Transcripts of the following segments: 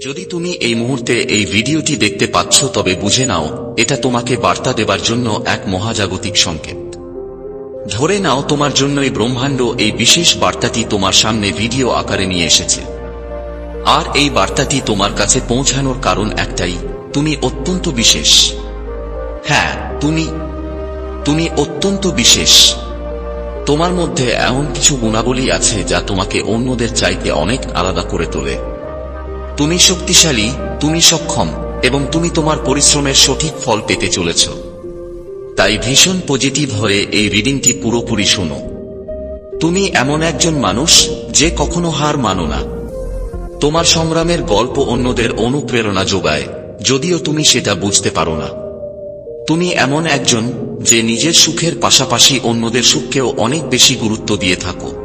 যদি তুমি এই মুহূর্তে এই ভিডিওটি দেখতে পাচ্ছ তবে বুঝে নাও, এটা তোমাকে বার্তা দেবার জন্য এক মহাজাগতিক সংকেত। ধরে নাও তোমার জন্য এই ব্রহ্মাণ্ড এই বিশেষ বার্তাটি তোমার সামনে ভিডিও আকারে নিয়ে এসেছে। আর এই বার্তাটি তোমার কাছে পৌঁছানোর কারণ একটাই, তুমি অত্যন্ত বিশেষ। হ্যাঁ তুমি তুমি অত্যন্ত বিশেষ। তোমার মধ্যে এমন কিছু গুণাবলী আছে যা তোমাকে অন্যদের চাইতে অনেক আলাদা করে তোলে। তুমি শক্তিশালী, তুমি সক্ষম, এবং তুমি তোমার পরিশ্রমের সঠিক ফল পেতে চলেছ। তাই ভীষণ পজিটিভ হয়ে এই রিডিংটি পুরোপুরি শোনো। তুমি এমন একজন মানুষ যে কখনো হার মানো না। তোমার সংগ্রামের গল্প অন্যদের অনুপ্রেরণা যোগায়, যদিও তুমি সেটা বুঝতে পারো না। তুমি এমন একজন যে নিজের সুখের পাশাপাশি অন্যদের সুখকেও অনেক বেশি গুরুত্ব দিয়ে থাকো।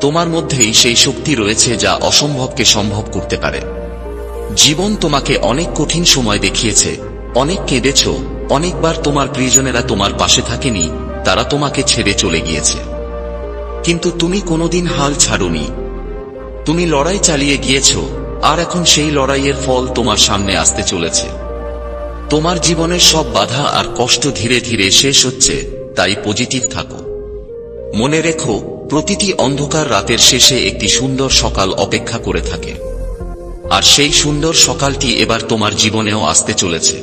তোমার মধ্যেই সেই শক্তি রয়েছে যা অসম্ভবকে সম্ভব করতে পারে। জীবন তোমাকে অনেক কঠিন সময় দেখিয়েছে, অনেক কেঁদেছ, অনেকবার তোমার প্রিয়জনেরা তোমার পাশে থাকেনি, তারা তোমাকে ছেড়ে চলে গিয়েছে। কিন্তু তুমি কোনোদিন হাল ছাড়োনি। তুমি লড়াই চালিয়ে গিয়েছ, আর এখন সেই লড়াইয়ের ফল তোমার সামনে আসতে চলেছে। তোমার জীবনের সব বাধা আর কষ্ট ধীরে ধীরে শেষ হচ্ছে, তাই পজিটিভ থাকো। মনে রেখো প্রতিটি অন্ধকার রাতের শেষে একটি সুন্দর সকাল অপেক্ষা করে থাকে। আর সেই সুন্দর সকালটি এবার তোমার জীবনেও আসতে চলেছে।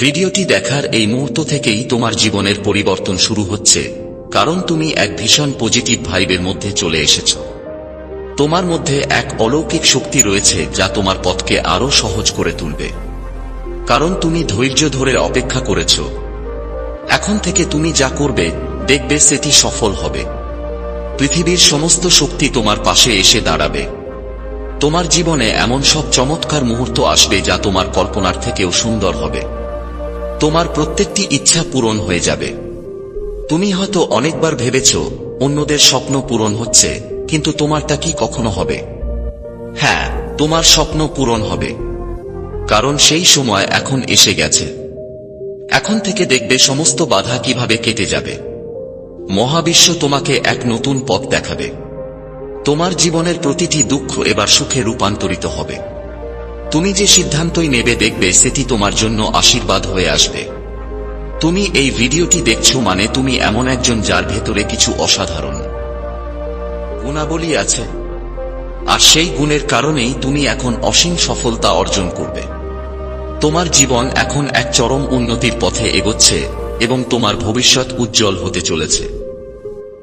ভিডিওটি দেখার এই মুহূর্ত থেকেই তোমার জীবনের পরিবর্তন শুরু হচ্ছে, কারণ তুমি এক ভীষণ পজিটিভ ভাইবের মধ্যে চলে এসেছ। তোমার মধ্যে এক অলৌকিক শক্তি রয়েছে যা তোমার পথকে আরও সহজ করে তুলবে। কারণ তুমি ধৈর্য ধরে অপেক্ষা করেছ। এখন থেকে তুমি যা করবে, দেখবে সেটি সফল হবে। পৃথিবীর সমস্ত শক্তি তোমার পাশে এসে দাঁড়াবে। তোমার জীবনে এমন সব চমৎকার মুহূর্ত আসবে যা তোমার কল্পনার থেকেও সুন্দর হবে। তোমার প্রত্যেকটি ইচ্ছা পূরণ হয়ে যাবে। তুমি হয়তো অনেকবার ভেবেছ, অন্যদের স্বপ্ন পূরণ হচ্ছে, কিন্তু তোমারটা কি কখনো হবে? হ্যাঁ তোমার স্বপ্ন পূরণ হবে। কারণ সেই সময় এখন এসে গেছে। এখন থেকে দেখবে সমস্ত বাধা কীভাবে কেটে যাবে। মহাবিশ্ব তোমাকে এক নতুন পথ দেখাবে। তোমার জীবনের প্রতিটি দুঃখ এবার সুখে রূপান্তরিত হবে। তুমি যে সিদ্ধান্তই নেবে দেখবে সেটি তোমার জন্য আশীর্বাদ হয়ে আসবে। তুমি এই ভিডিওটি দেখছ মানে তুমি এমন একজন যার ভেতরে কিছু অসাধারণ। গুণাবলী আছে। আর সেই গুণের কারণেই তুমি এখন অসীম সফলতা অর্জন করবে। তোমার জীবন এখন এক চরম উন্নতির পথে এগোচ্ছে। এবং তোমার ভবিষ্যৎ উজ্জ্বল হতে চলেছে।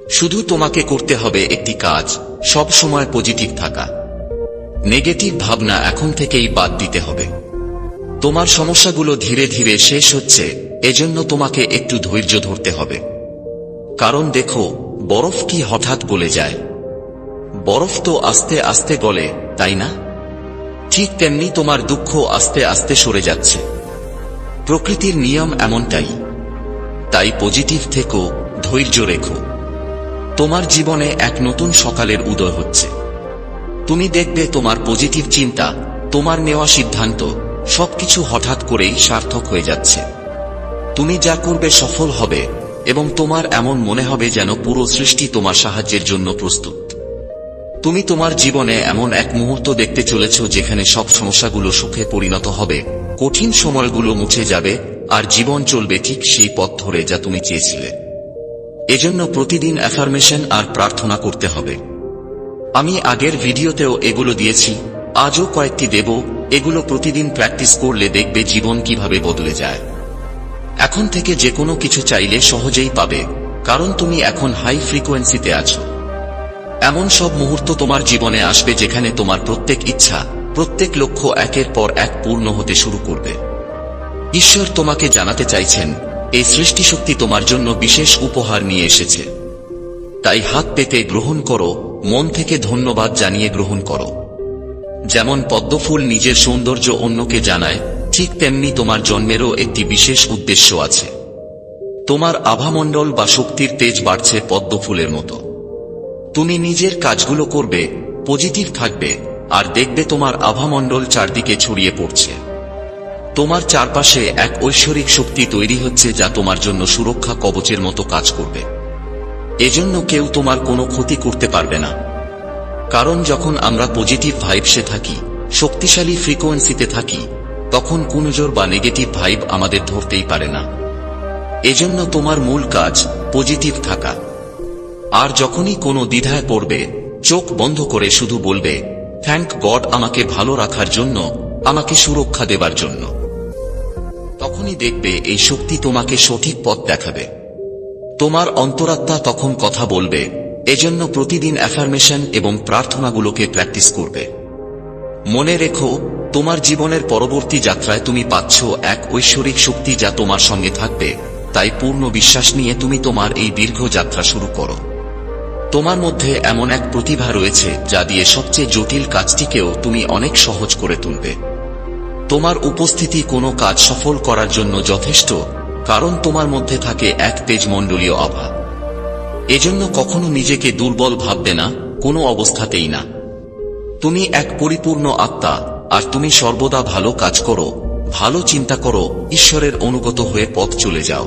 শুধু তোমাকে করতে হবে একটি কাজ, সব সময় পজিটিভ থাকা। নেগেটিভ ভাবনা এখন থেকেই বাদ দিতে হবে। তোমার সমস্যাগুলো ধীরে ধীরে শেষ হচ্ছে, এজন্য তোমাকে একটু ধৈর্য ধরতে হবে। কারণ দেখো, বরফ কি হঠাৎ গলে যায়। বরফ তো আস্তে আস্তে গলে, তাই না? ঠিক তেমনি তোমার দুঃখ আস্তে আস্তে সরে যাচ্ছে। প্রকৃতির নিয়ম এমনটাই। তাই পজিটিভ থেকো, ধৈর্য রেখো। তোমার জীবনে এক নতুন সকালের উদয় হচ্ছে। তুমি দেখবে তোমার পজিটিভ চিন্তা, তোমার নেওয়া সিদ্ধান্ত, সবকিছু হঠাৎ করেই সার্থক হয়ে যাচ্ছে। তুমি যা করবে সফল হবে, এবং তোমার এমন মনে হবে যেন পুরো সৃষ্টি তোমার সাহায্যের জন্য প্রস্তুত। তুমি তোমার জীবনে এমন এক মুহূর্ত দেখতে চলেছ যেখানে সব সমস্যাগুলো সুখে পরিণত হবে, কঠিন সময়গুলো মুছে যাবে আর জীবন চলবে ঠিক সেই পথ ধরে যা তুমি চেয়েছিলে। এজন্য প্রতিদিন অ্যাফার্মেশন আর প্রার্থনা করতে হবে। আমি আগের ভিডিওতেও এগুলো দিয়েছি, আজও কয়েকটি দেব, এগুলো প্রতিদিন প্র্যাকটিস করলে দেখবে জীবন কীভাবে বদলে যায়। এখন থেকে যে কোনো কিছু চাইলে সহজেই পাবে, কারণ তুমি এখন হাই ফ্রিকোয়েন্সিতে আছো। এমন সব মুহূর্ত তোমার জীবনে আসবে যেখানে তোমার প্রত্যেক ইচ্ছা, প্রত্যেক লক্ষ্য একের পর এক পূর্ণ হতে শুরু করবে। ঈশ্বর তোমাকে জানাতে চাইছেন, এই সৃষ্টিশক্তি তোমার জন্য বিশেষ উপহার নিয়ে এসেছে। তাই হাত পেতে গ্রহণ করো, মন থেকে ধন্যবাদ জানিয়ে গ্রহণ করো। যেমন পদ্মফুল নিজের সৌন্দর্য অন্যকে জানায়, ঠিক তেমনি তোমার জন্মেরও একটি বিশেষ উদ্দেশ্য আছে। তোমার আভামণ্ডল বা শক্তির তেজ বাড়ছে পদ্মফুলের মতো। তুমি নিজের কাজগুলো করবে, পজিটিভ থাকবে, আর দেখবে তোমার আভামণ্ডল চারদিকে ছড়িয়ে পড়ছে। তোমার চারপাশে এক ঐশ্বরিক শক্তি তৈরি হচ্ছে যা তোমার জন্য সুরক্ষা কবচের মতো কাজ করবে। এজন্য কেউ তোমার কোনো ক্ষতি করতে পারবে না। কারণ যখন আমরা পজিটিভ ভাইবসে থাকি, শক্তিশালী ফ্রিকোয়েন্সিতে থাকি, তখন কুনজোর বা নেগেটিভ ভাইব আমাদের ধরতেই পারে না। এজন্য তোমার মূল কাজ পজিটিভ থাকা। আর যখনই কোনো দ্বিধায় পড়বে, চোখ বন্ধ করে শুধু বলবে থ্যাংক গড আমাকে ভালো রাখার জন্য, আমাকে সুরক্ষা দেবার জন্য। তখনই দেখবে এই শক্তি তোমাকে সঠিক পথ দেখাবে। তোমার অন্তরাত্মা তখন কথা বলবে, এজন্য প্রতিদিন অ্যাফার্মেশন এবং প্রার্থনাগুলোকে প্র্যাকটিস করবে। মনে রেখো, তোমার জীবনের পরবর্তী যাত্রায় তুমি পাচ্ছ এক ঐশ্বরিক শক্তি যা তোমার সঙ্গে থাকবে, তাই পূর্ণ বিশ্বাস নিয়ে তুমি তোমার এই দীর্ঘ যাত্রা শুরু করো। তোমার মধ্যে এমন এক প্রতিভা রয়েছে যা দিয়ে সবচেয়ে জটিল কাজটিকেও তুমি অনেক সহজ করে তুলবে। তোমার উপস্থিতি কোনো কাজ সফল করার জন্য যথেষ্ট, কারণ তোমার মধ্যে থাকে এক তেজমণ্ডলীয় আভা এজন্য কখনো নিজেকে দুর্বল ভাববে না, কোনো অবস্থাতেই না। তুমি এক পরিপূর্ণ আত্মা, আর তুমি সর্বদা ভালো কাজ করো, ভালো চিন্তা করো, ঈশ্বরের অনুগত হয়ে পথ চলে যাও।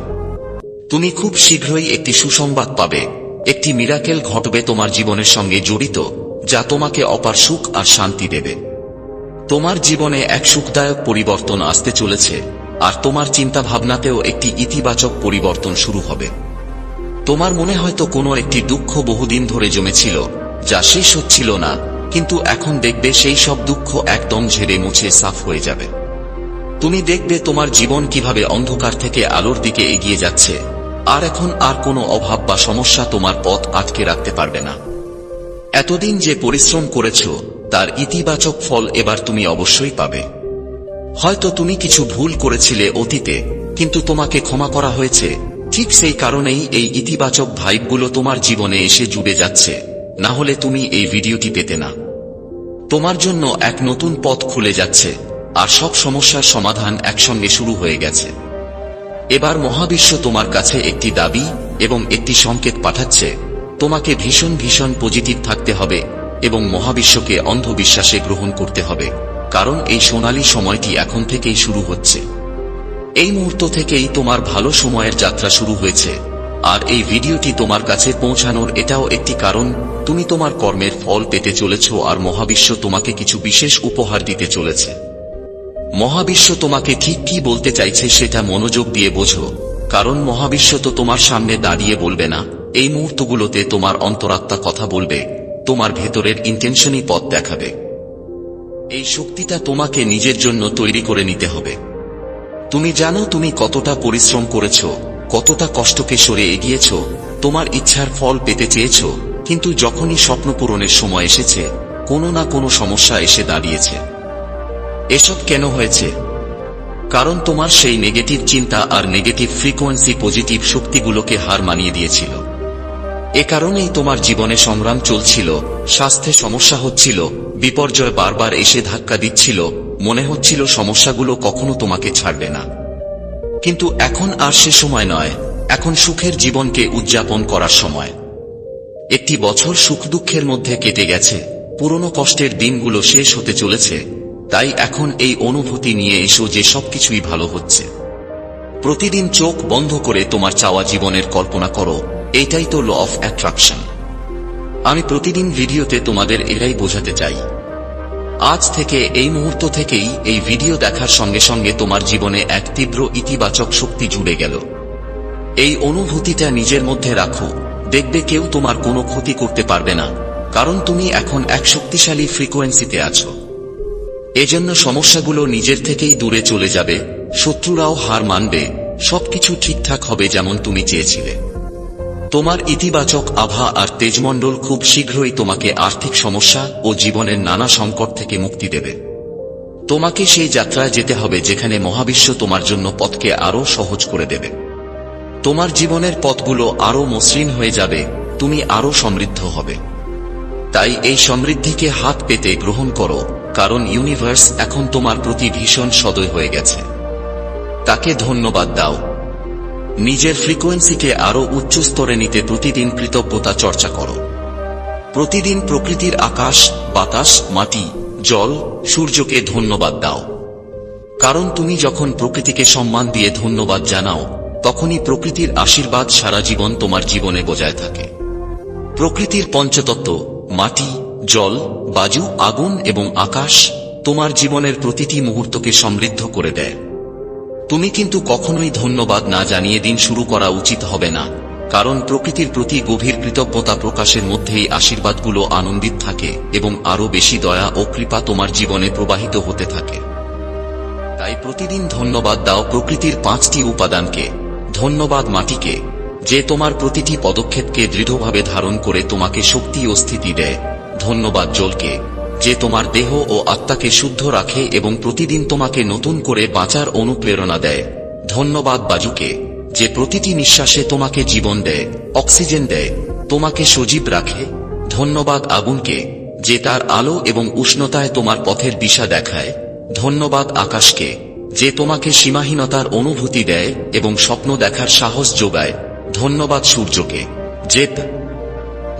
তুমি খুব শীঘ্রই একটি সুসংবাদ পাবে, একটি মিরাকেল ঘটবে তোমার জীবনের সঙ্গে জড়িত, যা তোমাকে অপার সুখ আর শান্তি দেবে। তোমার জীবনে এক সুখদায়ক পরিবর্তন আসতে চলেছে, আর তোমার চিন্তা ভাবনাতেও একটি ইতিবাচক পরিবর্তন শুরু হবে। তোমার মনে হয়তো কোনো একটি দুঃখ বহুদিন ধরে জমেছিল, যা শেষ হচ্ছিল না, কিন্তু এখন দেখবে সেই সব দুঃখ একদম ঝেড়ে মুছে সাফ হয়ে যাবে। তুমি দেখবে তোমার জীবন কীভাবে অন্ধকার থেকে আলোর দিকে এগিয়ে যাচ্ছে, আর এখন আর কোনো অভাব বা সমস্যা তোমার পথ আটকে রাখতে পারবে না। এতদিন যে পরিশ্রম করেছ তার ইতিবাচক ফল এবার তুমি অবশ্যই পাবে। হয়তো তুমি কিছু ভুল করেছিলে অতীতে, কিন্তু তোমাকে ক্ষমা করা হয়েছে। ঠিক সেই কারণেই এই ইতিবাচক ভাইবগুলো তোমার জীবনে এসে জুড়ে যাচ্ছে। না হলে তুমি এই ভিডিওটি পেতে না। তোমার জন্য এক নতুন পথ খুলে যাচ্ছে, আর সব সমস্যার সমাধান একসঙ্গে শুরু হয়ে গেছে। এবার মহাবিশ্ব তোমার কাছে একটি দাবি এবং একটি সংকেত পাঠাচ্ছে। তোমাকে ভীষণ ভীষণ পজিটিভ থাকতে হবে। এবং মহাবিশ্বকে অন্ধবিশ্বাসে গ্রহণ করতে হবে, কারণ এই সোনালী সময়টি এখন থেকেই শুরু হচ্ছে। এই মুহূর্ত থেকেই তোমার ভালো সময়ের যাত্রা শুরু হয়েছে, আর এই ভিডিওটি তোমার কাছে পৌঁছানোর এটাও একটি কারণ, তুমি তোমার কর্মের ফল পেতে চলেছ আর মহাবিশ্ব তোমাকে কিছু বিশেষ উপহার দিতে চলেছে। মহাবিশ্ব তোমাকে ঠিক কি বলতে চাইছে সেটা মনোযোগ দিয়ে বোঝো, কারণ মহাবিশ্ব তো তোমার সামনে দাঁড়িয়ে বলবে না, এই মুহূর্তগুলোতে তোমার অন্তরাত্মা কথা বলবে। তোমার ভেতরের ইন্টেনশনই পথ দেখাবে। এই শক্তিটা তোমাকে নিজের জন্য তৈরি করে নিতে হবে। তুমি জানো তুমি কতটা পরিশ্রম করেছ, কতটা কষ্টকে সরে এগিয়েছ, তোমার ইচ্ছার ফল পেতে চেয়েছ, কিন্তু যখনই স্বপ্ন পূরণের সময় এসেছে, কোনো না কোনো সমস্যা এসে দাঁড়িয়েছে। এসব কেন হয়েছে? কারণ তোমার সেই নেগেটিভ চিন্তা আর নেগেটিভ ফ্রিকোয়েন্সি পজিটিভ শক্তিগুলোকে হার মানিয়ে দিয়েছিল। এ কারণেই তোমার জীবনে সংগ্রাম চলছিল, স্বাস্থ্যে সমস্যা হচ্ছিল, বিপর্যয় বারবার এসে ধাক্কা দিচ্ছিল, মনে হচ্ছিল সমস্যাগুলো কখনো তোমাকে ছাড়বে না। কিন্তু এখন আর সে সময় নয়, এখন সুখের জীবনকে উদযাপন করার সময়। একটি বছর সুখ দুঃখের মধ্যে কেটে গেছে, পুরনো কষ্টের দিনগুলো শেষ হতে চলেছে, তাই এখন এই অনুভূতি নিয়ে এসো যে সবকিছুই ভালো হচ্ছে। প্রতিদিন চোখ বন্ধ করে তোমার চাওয়া জীবনের কল্পনা করো এইটাই তো ল অফ অ্যাট্রাকশন আমি প্রতিদিন ভিডিওতে তোমাদের এরাই বোঝাতে চাই। আজ থেকে, এই মুহূর্ত থেকেই এই ভিডিও দেখার সঙ্গে সঙ্গে তোমার জীবনে এক তীব্র ইতিবাচক শক্তি জুড়ে গেল। এই অনুভূতিটা নিজের মধ্যে রাখো। দেখবে কেউ তোমার কোনো ক্ষতি করতে পারবে না, কারণ তুমি এখন এক শক্তিশালী ফ্রিকোয়েন্সিতে আছো। এজন্য সমস্যাগুলো নিজের থেকেই দূরে চলে যাবে, শত্রুরাও হার মানবে, সবকিছু ঠিকঠাক হবে যেমন তুমি চেয়েছিলে। তোমার ইতিবাচক আভা আর তেজমণ্ডল খুব শীঘ্রই তোমাকে আর্থিক সমস্যা ও জীবনের নানা সংকট থেকে মুক্তি দেবে। তোমাকে সেই যাত্রায় যেতে হবে যেখানে মহাবিশ্ব তোমার জন্য পথকে আরও সহজ করে দেবে। তোমার জীবনের পথগুলো আরও মসৃণ হয়ে যাবে, তুমি আরও সমৃদ্ধ হবে। তাই এই সমৃদ্ধিকে হাত পেতে গ্রহণ করো, কারণ ইউনিভার্স এখন তোমার প্রতি ভীষণ সদয় হয়ে গেছে। তাকে ধন্যবাদ দাও। নিজের ফ্রিকোয়েন্সিকে আরও উচ্চ স্তরে নিতে প্রতিদিন কৃতজ্ঞতা চর্চা করো। প্রতিদিন প্রকৃতির আকাশ, বাতাস, মাটি, জল, সূর্যকে ধন্যবাদ দাও। কারণ তুমি যখন প্রকৃতিকে সম্মান দিয়ে ধন্যবাদ জানাও, তখনই প্রকৃতির আশীর্বাদ সারা জীবন তোমার জীবনে বজায় থাকে। প্রকৃতির পঞ্চতত্ত্ব, মাটি, জল বাজু আগুন এবং আকাশ তোমার জীবনের প্রতিটি মুহূর্তকে সমৃদ্ধ করে দেয়। তুমি কিন্তু কখনোই ধন্যবাদ না জানিয়ে দিন শুরু করা উচিত হবে না, কারণ প্রকৃতির প্রতি গভীর কৃতজ্ঞতা প্রকাশের মধ্যেই আশীর্বাদগুলো আনন্দিত থাকে এবং আরও বেশি দয়া ও কৃপা তোমার জীবনে প্রবাহিত হতে থাকে। তাই প্রতিদিন ধন্যবাদ দাও প্রকৃতির পাঁচটি উপাদানকে, ধন্যবাদ মাটিকে, যে তোমার প্রতিটি পদক্ষেপকে দৃঢ়ভাবে ধারণ করে তোমাকে শক্তি ও স্থিতি দেয়। ধন্যবাদ জলকে। যে তোমার দেহ ও আত্মাকে শুদ্ধ রাখে এবং প্রতিদিন তোমাকে নতুন করে বাঁচার অনুপ্রেরণা দেয়। ধন্যবাদ বাজুকে, যে প্রতিটি নিঃশ্বাসে তোমাকে জীবন দেয়, অক্সিজেন দেয়, তোমাকে সজীব রাখে। ধন্যবাদ আগুনকে, যে তার আলো এবং উষ্ণতায় তোমার পথের দিশা দেখায়। ধন্যবাদ আকাশকে, যে তোমাকে সীমাহীনতার অনুভূতি দেয় এবং স্বপ্ন দেখার সাহস যোগায়। ধন্যবাদ সূর্যকে, যে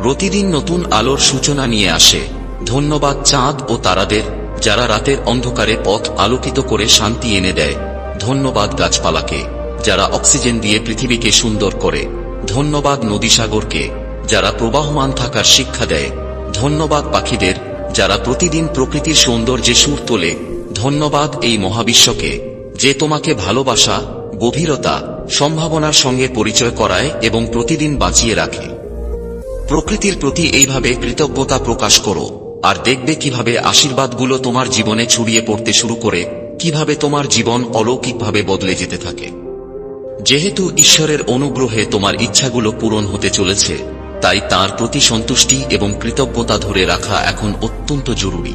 প্রতিদিন নতুন আলোর সূচনা নিয়ে আসে। ধন্যবাদ চাঁদ ও তারাদের, যারা রাতের অন্ধকারে পথ আলোকিত করে শান্তি এনে দেয়। ধন্যবাদ গাছপালাকে, যারা অক্সিজেন দিয়ে পৃথিবীকে সুন্দর করে। ধন্যবাদ নদীসাগরকে, যারা প্রবাহমান থাকার শিক্ষা দেয়। ধন্যবাদ পাখিদের, যারা প্রতিদিন প্রকৃতির সৌন্দর্যে সুর তোলে। ধন্যবাদ এই মহাবিশ্বকে, যে তোমাকে ভালোবাসা, গভীরতা, সম্ভাবনার সঙ্গে পরিচয় করায় এবং প্রতিদিন বাঁচিয়ে রাখে। প্রকৃতির প্রতি এইভাবে কৃতজ্ঞতা প্রকাশ করো। আর দেখবে কীভাবে আশীর্বাদগুলো তোমার জীবনে ছড়িয়ে পড়তে শুরু করে, কীভাবে তোমার জীবন অলৌকিকভাবে বদলে যেতে থাকে। যেহেতু ঈশ্বরের অনুগ্রহে তোমার ইচ্ছাগুলো পূরণ হতে চলেছে, তাই তার প্রতি সন্তুষ্টি এবং কৃতজ্ঞতা ধরে রাখা এখন অত্যন্ত জরুরি।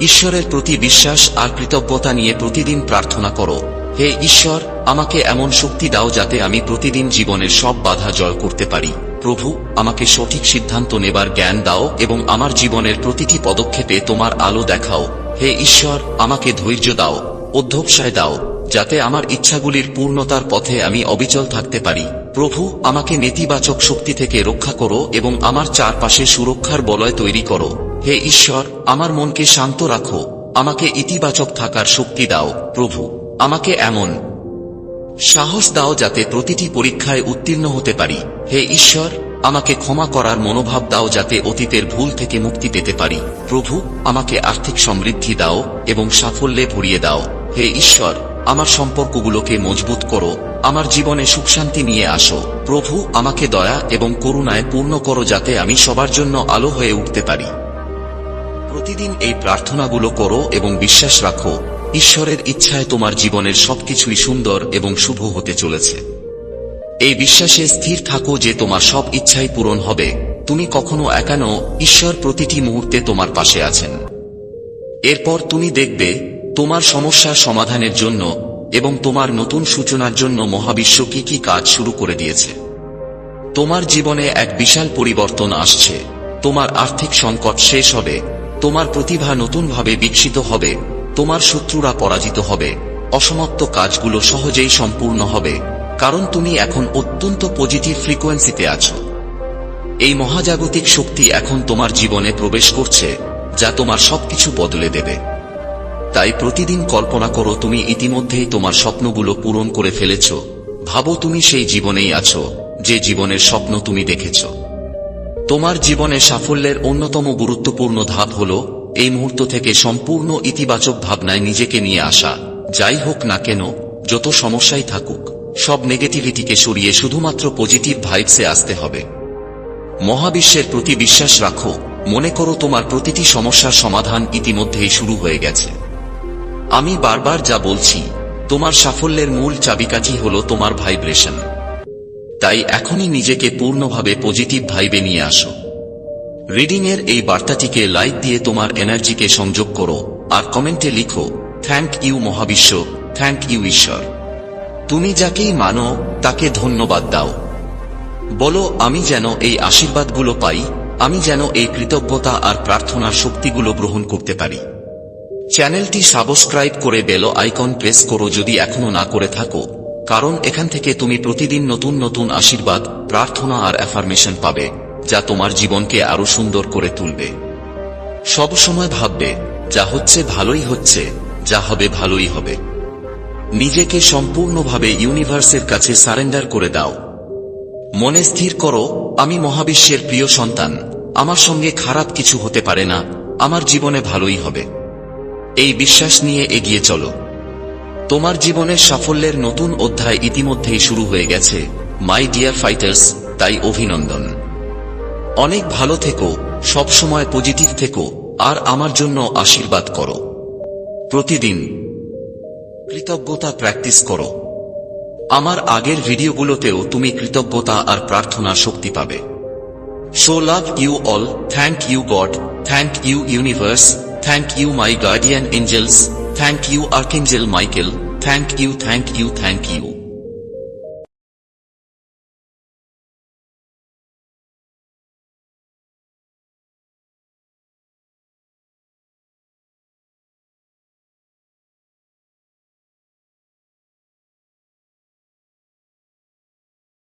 ঈশ্বরের প্রতি বিশ্বাস আর কৃতজ্ঞতা নিয়ে প্রতিদিন প্রার্থনা করো, হে ঈশ্বর, আমাকে এমন শক্তি দাও যাতে আমি প্রতিদিন জীবনের সব বাধা জয় করতে পারি। প্রভু, আমাকে সঠিক সিদ্ধান্ত নেবার জ্ঞান দাও এবং আমার জীবনের প্রতিটি পদক্ষেপে তোমার আলো দেখাও। হে ঈশ্বর, আমাকে ধৈর্য দাও, অধ্যবসায় দাও, যাতে আমার ইচ্ছাগুলির পূর্ণতার পথে আমি অবিচল থাকতে পারি। প্রভু, আমাকে নেতিবাচক শক্তি থেকে রক্ষা করো এবং আমার চারপাশে সুরক্ষার বলয় তৈরি করো। হে ঈশ্বর, আমার মনকে শান্ত রাখো, আমাকে ইতিবাচক থাকার শক্তি দাও। প্রভু, আমাকে এমন সাহস দাও যাতে প্রতিটি পরীক্ষায় উত্তীর্ণ হতে পারি। হে ঈশ্বর, আমাকে ক্ষমা করার মনোভাব দাও যাতে অতীতের ভুল থেকে মুক্তি পেতে পারি। প্রভু, আমাকে আর্থিক সমৃদ্ধি দাও এবং সাফল্যে ভরিয়ে দাও। হে ঈশ্বর, আমার সম্পর্কগুলোকে মজবুত করো, আমার জীবনে সুখশান্তি নিয়ে আসো। প্রভু, আমাকে দয়া এবং করুণায় পূর্ণ করো যাতে আমি সবার জন্য আলো হয়ে উঠতে পারি। প্রতিদিন এই প্রার্থনাগুলো করো এবং বিশ্বাস রাখো ঈশ্বরের ইচ্ছায় তোমার জীবনের সবকিছুই সুন্দর এবং শুভ হতে চলেছে। এই বিশ্বাসে স্থির থাকো যে তোমার সব ইচ্ছাই পূরণ হবে। তুমি কখনো একানো ঈশ্বর প্রতিটি মুহূর্তে তোমার পাশে আছেন। এরপর তুমি দেখবে, তোমার সমস্যার সমাধানের জন্য এবং তোমার নতুন সূচনার জন্য মহাবিশ্ব কি কি কাজ শুরু করে দিয়েছে। তোমার জীবনে এক বিশাল পরিবর্তন আসছে। তোমার আর্থিক সংকট শেষ হবে। তোমার প্রতিভা নতুনভাবে বিকশিত হবে। তোমার শত্রুরা পরাজিত হবে। অসমাপ্ত কাজগুলো সহজেই সম্পূর্ণ হবে, কারণ তুমি এখন অত্যন্ত পজিটিভ ফ্রিকোয়েন্সিতে আছো। এই মহাজাগতিক শক্তি এখন তোমার জীবনে প্রবেশ করছে, যা তোমার সবকিছু বদলে দেবে। তাই প্রতিদিন কল্পনা করো তুমি ইতিমধ্যেই তোমার স্বপ্নগুলো পূরণ করে ফেলেছ। ভাবো তুমি সেই জীবনেই আছো, যে জীবনের স্বপ্ন তুমি দেখেছ। তোমার জীবনে সাফল্যের অন্যতম গুরুত্বপূর্ণ ধাপ হল এই মুহূর্ত থেকে সম্পূর্ণ ইতিবাচক ভাবনায় নিজেকে নিয়ে আসা। যাই হোক না কেন, যত সমস্যাই থাকুক, সব নেগেটিভিটিকে সরিয়ে শুধুমাত্র পজিটিভ ভাইবসে আসতে হবে। মহাবিশ্বের প্রতি বিশ্বাস রাখো, মনে করো তোমার প্রতিটি সমস্যার সমাধান ইতিমধ্যেই শুরু হয়ে গেছে। আমি বারবার যা বলছি, তোমার সাফল্যের মূল চাবিকাঠি হল তোমার ভাইব্রেশন। তাই এখনই নিজেকে পূর্ণভাবে পজিটিভ ভাইবে নিয়ে আসো। রিডিং এর এই বার্তাটিকে লাইক দিয়ে তোমার এনার্জিকে সংযোগ করো, আর কমেন্টে লিখো, থ্যাংক ইউ মহাবিশ্ব, থ্যাংক ইউ ঈশ্বর। তুমি যাকেই মানো, তাকে ধন্যবাদ দাও। বলো, আমি যেন এই আশীর্বাদগুলো পাই, আমি যেন এই কৃতজ্ঞতা আর প্রার্থনার শক্তিগুলো গ্রহণ করতে পারি। চ্যানেলটি সাবস্ক্রাইব করে বেল আইকন প্রেস করো যদি এখনও না করে থাকো, কারণ এখান থেকে তুমি প্রতিদিন নতুন নতুন আশীর্বাদ, প্রার্থনা আর অ্যাফার্মেশন পাবে। যা তোমার জীবনকে আরও সুন্দর করে তুলবে। সব সময় ভাববে, যা হচ্ছে ভালোই হচ্ছে, যা হবে ভালোই হবে। নিজেকে সম্পূর্ণভাবে ইউনিভার্সের কাছে সারেন্ডার করে দাও। মনে স্থির করো, আমি মহাবিশ্বের প্রিয় সন্তান, আমার সঙ্গে খারাপ কিছু হতে পারে না, আমার জীবনে ভালোই হবে। এই বিশ্বাস নিয়ে এগিয়ে চলো। তোমার জীবনের সাফল্যের নতুন অধ্যায় ইতিমধ্যেই শুরু হয়ে গেছে, মাই ডিয়ার ফাইটার্স, তাই অভিনন্দন। অনেক ভালো থেকো, সবসময় পজিটিভ থেকো, আর আমার জন্য আশীর্বাদ করো। প্রতিদিন কৃতজ্ঞতা প্র্যাকটিস করো। আমার আগের ভিডিওগুলোতেও তুমি কৃতজ্ঞতা আর প্রার্থনা শক্তি পাবে। So love you all thank you God thank you universe thank you my guardian angels thank you archangel Michael thank you thank you thank you